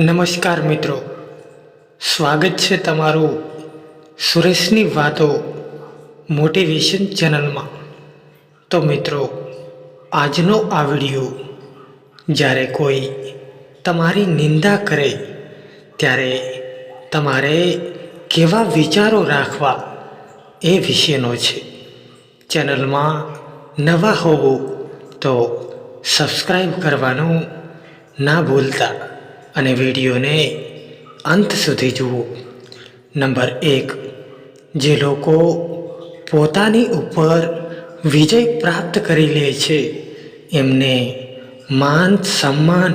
નમસ્કાર મિત્રો. સ્વાગત છે તમારું સુરેશની વાતો મોટિવેશન ચેનલમાં. તો મિત્રો, આજનો આ વિડિયો જ્યારે કોઈ તમારી નિંદા કરે ત્યારે તમારે કેવા વિચારો રાખવા એ વિશેનો છે. ચેનલમાં નવા હોવો તો સબસ્ક્રાઈબ કરવાનું ના ભૂલતા. અને વિડીયોને અંત સુધી જુઓ. નંબર એક, જે લોકો પોતાની ઉપર વિજય પ્રાપ્ત કરી લે છે, એમને માન સન્માન,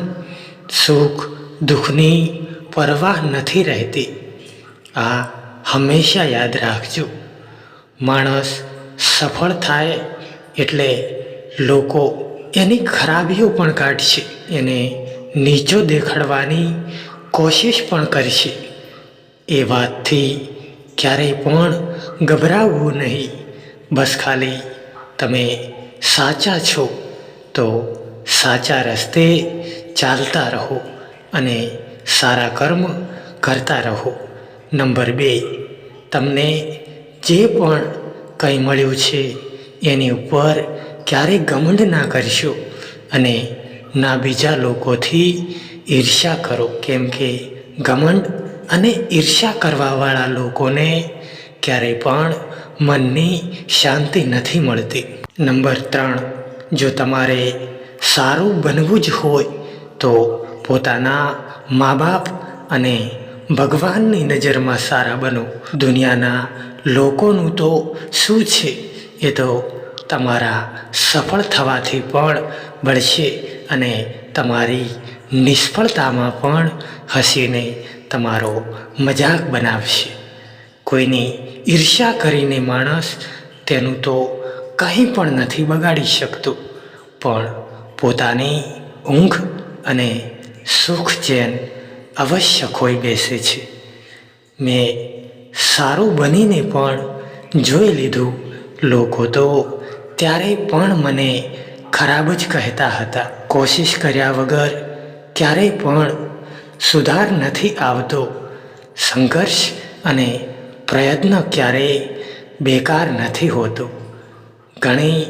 સુખ, દુઃખની પરવાહ નથી રહેતી. આ હંમેશા યાદ રાખજો. માણસ સફળ થાય એટલે લોકો એની ખરાબીઓ પણ કાઢશે. એને નીચો દેખાડવાની કોશિશ પણ કરશે. એ વાતથી ક્યારેય પણ ગભરાવવું નહીં. બસ ખાલી તમે સાચા છો તો સાચા રસ્તે ચાલતા રહો અને સારા કર્મ કરતા રહો. નંબર બે, તમને જે પણ કંઈ મળ્યું છે એની ઉપર ક્યારેય ઘમંડ ના કરશો અને ના બીજા લોકોથી ઈર્ષ્યા કરો. કેમ કે ઘમંડ અને ઈર્ષ્યા કરવાવાળા લોકોને ક્યારેય પણ મનની શાંતિ નથી મળતી. નંબર ત્રણ, જો તમારે સારું બનવું જ હોય, તો પોતાના મા બાપ અને ભગવાનની નજરમાં સારા બનો. દુનિયાના લોકોનું તો શું છે? એ તો તમારા સફળ થવાથી પણ બળશે. અને તમારી નિષ્ફળતામાં પણ હસીને તમારો મજાક બનાવશે. કોઈની ઈર્ષ્યા કરીને માણસ તેનું તો કંઈ પણ નથી બગાડી શકતું, પણ પોતાની ઊંઘ અને સુખ ચેન અવશ્ય ખોઈ બેસે છે. મેં સારું બનીને પણ જોઈ લીધું, લોકો તો ત્યારે પણ મને ખરાબ જ કહેતા હતા. કોશિશ કર્યા વગર ક્યારેય પણ સુધાર નથી આવતો. સંઘર્ષ અને પ્રયત્ન ક્યારેય બેકાર નથી હોતો. ઘણી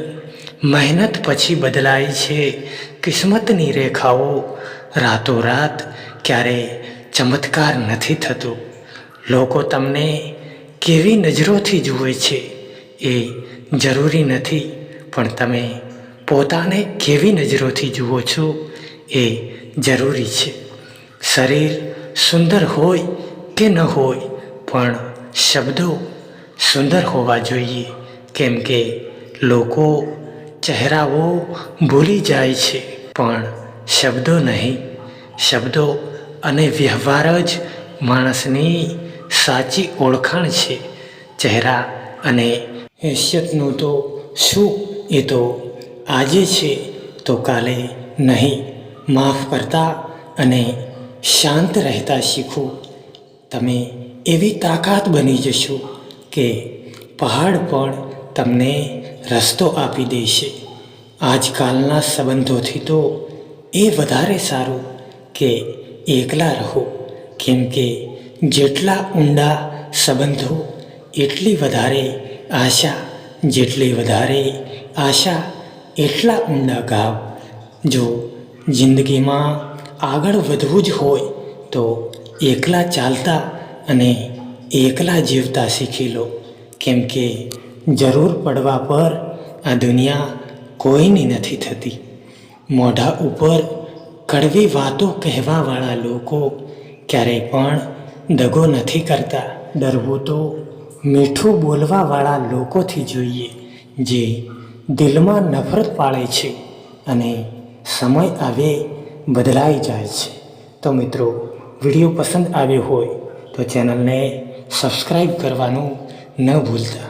મહેનત પછી બદલાય છે. કિસ્મતની રેખાઓ રાતોરાત ક્યારેય ચમત્કાર નથી થતો. લોકો તમને કેવી નજરોથી જુએ છે એ જરૂરી નથી, પણ તમે પોતાને કેવી નજરોથી જુઓ છો એ જરૂરી છે. શરીર સુંદર હોય કે ન હોય, પણ શબ્દો સુંદર હોવા જોઈએ. કેમ કે લોકો ચહેરાઓ ભૂલી જાય છે, પણ શબ્દો નહીં. શબ્દો અને વ્યવહાર જ માણસની સાચી ઓળખાણ છે. ચહેરા અને હેસિયતનું તો શું એ તો આજે છે તો કાલે નહીં. માફ કરતા અને શાંત રહેતા શીખો. તમે એવી તાકાત બની જશો કે પહાડ પણ તમને રસ્તો આપી દેશે. આજકાલના સંબંધોથી તો એ વધારે સારું કે એકલા રહો. કેમ કે જેટલા ઊંડા સંબંધો, એટલી વધારે આશા. જેટલી વધારે આશા એટલા ઊંડા ગાવ. જો જિંદગીમાં આગળ વધવું જ હોય, તો એકલા ચાલતા અને એકલા જીવતા શીખી લો. કેમ કે જરૂર પડવા પર આ દુનિયા કોઈની નથી થતી. મોઢા ઉપર કડવી વાતો કહેવાવાળા લોકો ક્યારેય પણ દગો નથી કરતા. ડરવું તો મીઠું બોલવાવાળા લોકોથી જોઈએ, જે દિલમાં નફરત પાળે છે અને સમય આવે બદલાઈ જાય છે. તો મિત્રો, વીડિયો પસંદ આવ્યો હોય તો ચેનલને સબસ્ક્રાઈબ કરવાનું ન ભૂલતા.